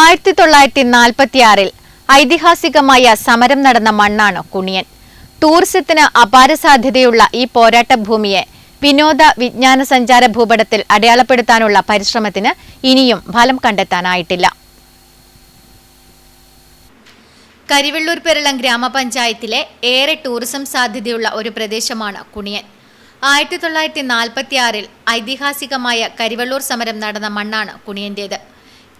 ആയിരത്തി തൊള്ളായിരത്തി നാൽപ്പത്തിയാറിൽ ഐതിഹാസികമായ സമരം നടന്ന മണ്ണാണ് കുണിയൻ. ടൂറിസത്തിന് അപാര സാധ്യതയുള്ള ഈ പോരാട്ട ഭൂമിയെ വിനോദ വിജ്ഞാന സഞ്ചാര ഭൂപടത്തിൽ അടയാളപ്പെടുത്താനുള്ള പരിശ്രമത്തിന് ഇനിയും ഫലം കണ്ടെത്താനായിട്ടില്ല. കരിവെള്ളൂർ പെരളം ഗ്രാമപഞ്ചായത്തിലെ ഏറെ ടൂറിസം സാധ്യതയുള്ള ഒരു പ്രദേശമാണ് കുണിയൻ. ആയിരത്തി തൊള്ളായിരത്തി നാൽപ്പത്തിയാറിൽ ഐതിഹാസികമായ കരിവെള്ളൂർ സമരം നടന്ന മണ്ണാണ് കുണിയന്റേത്.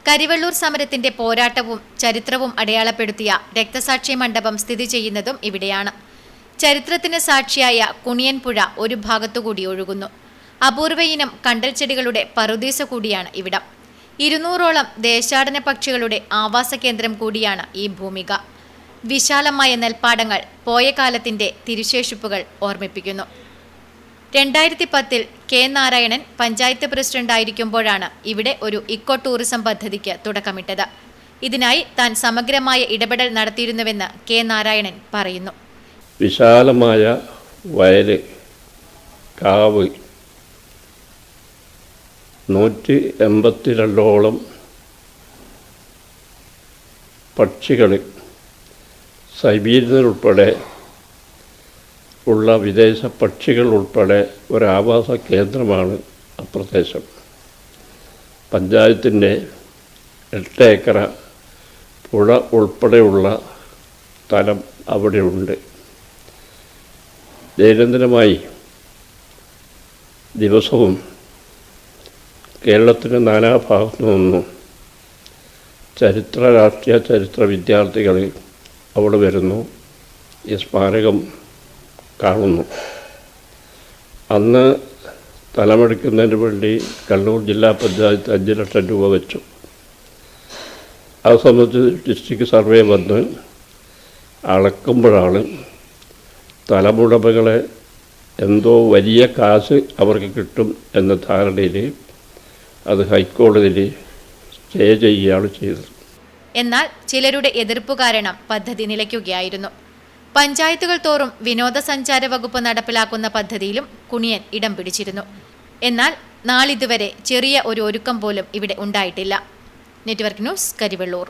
കരിവെള്ളൂർ സമരത്തിന്റെ പോരാട്ടവും ചരിത്രവും അടയാളപ്പെടുത്തിയ രക്തസാക്ഷി മണ്ഡപം സ്ഥിതി ചെയ്യുന്നതും ഇവിടെയാണ്. ചരിത്രത്തിന് സാക്ഷിയായ കുണിയൻപുഴ ഒരു ഭാഗത്തുകൂടി ഒഴുകുന്നു. അപൂർവയിനം കണ്ടൽ ചെടികളുടെ പറുദീസ കൂടിയാണ് ഇവിടം. ഇരുന്നൂറോളം ദേശാടന പക്ഷികളുടെ ആവാസ കേന്ദ്രം കൂടിയാണ് ഈ ഭൂമിക. വിശാലമായ നെൽപ്പാടങ്ങൾ പോയ കാലത്തിന്റെ തിരുശേഷിപ്പുകൾ ഓർമ്മിപ്പിക്കുന്നു. രണ്ടായിരത്തി പത്തിൽ കെ നാരായണൻ പഞ്ചായത്ത് പ്രസിഡന്റായിരിക്കുമ്പോഴാണ് ഇവിടെ ഒരു ഇക്കോ ടൂറിസം പദ്ധതിക്ക് തുടക്കമിട്ടത്. ഇതിനായി താൻ സമഗ്രമായ ഇടപെടൽ നടത്തിയിരുന്നുവെന്ന് കെ നാരായണൻ പറയുന്നു. വിശാലമായ വയൽ കാവ് നൂറ്റി എൺപത്തിരണ്ടോളം പക്ഷികൾ സൈബീരിയൻ ഉൾപ്പെടെ ഉള്ള വിദേശ പക്ഷികൾ ഉൾപ്പെടെ ഒരു ആവാസ കേന്ദ്രമാണ് ആ പ്രദേശം. പഞ്ചായത്തിന്റെ എട്ട് ഏക്കറ പുഴ ഉൾപ്പെടെയുള്ള സ്ഥലം അവിടെയുണ്ട്. ദൈനംദിനമായി ദിവസവും കേരളത്തിന്റെ നാനാഭാഗത്തു നിന്നും ചരിത്ര രാഷ്ട്രീയ ചരിത്ര വിദ്യാർത്ഥികൾ അവിടെ വരുന്നു. ഈ സ്മാരകം കാണുന്നു. അന്ന് സ്ഥലമെടുക്കുന്നതിന് വേണ്ടി കണ്ണൂർ ജില്ലാ പഞ്ചായത്ത് അഞ്ച് ലക്ഷം രൂപ വെച്ചു. അത് സംബന്ധിച്ച് ഡിസ്ട്രിക്ട് സർവേ വന്ന് അളക്കുമ്പോഴാണ് തലമുടമകളെ എന്തോ വലിയ കാശ് അവർക്ക് കിട്ടും എന്ന ധാരണയിൽ അത് ഹൈക്കോടതിയിൽ സ്റ്റേ ചെയ്യുകയാണ് ചെയ്തത്. എന്നാൽ ചിലരുടെ എതിർപ്പ് കാരണം പദ്ധതി നിലയ്ക്കുകയായിരുന്നു. പഞ്ചായത്തുകൾ തോറും വിനോദസഞ്ചാര വകുപ്പ് നടപ്പിലാക്കുന്ന പദ്ധതിയിലും കുണിയൻ ഇടം പിടിച്ചിരുന്നു. എന്നാൽ നാളിതുവരെ ചെറിയ ഒരു ഒരുക്കം പോലും ഇവിടെ ഉണ്ടായിട്ടില്ല. Network news Karivellur.